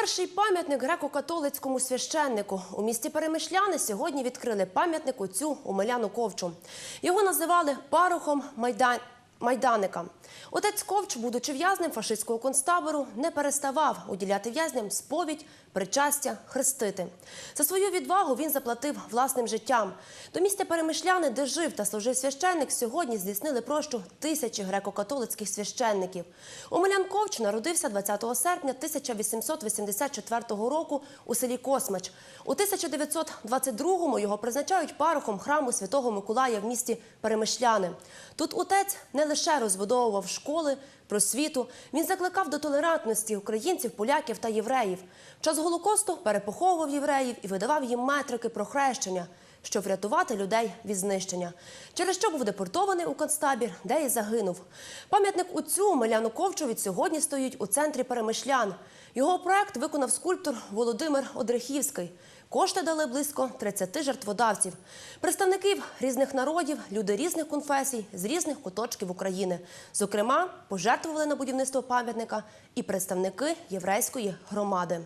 Перший пам'ятник греко-католицькому священнику у місті Перемишляни сьогодні відкрили пам'ятник отцю Омеляну Ковчу. Його називали парохом Майдан... Майданика. Отець Ковч, будучи в'язнем фашистського концтабору, не переставав уділяти в'язням сповідь, причастя, хрестити. За свою відвагу він заплатив власним життям. До місця Перемишляни, де жив та служив священник, сьогодні здійснили прощу тисячі греко-католицьких священників. Омелян Ковч народився 20 серпня 1884 року у селі Космач. У 1922-му його призначають парохом храму Святого Миколая в місті Перемишляни. Тут отець не лише розбудовував школи, просвіту, він закликав до толерантності українців, поляків та євреїв. В час Голокосту перепоховував євреїв і видавав їм метрики про хрещення, щоб врятувати людей від знищення. Через що був депортований у концтабір, де і загинув. Пам'ятник отцю Меляну Ковчу від сьогодні стоїть у центрі Перемишлян. Його проект виконав скульптор Володимир Одрехівський. Кошти дали близько 30 жертводавців, представників різних народів, люди різних конфесій з різних куточків України. Зокрема, пожертвували на будівництво пам'ятника і представники єврейської громади.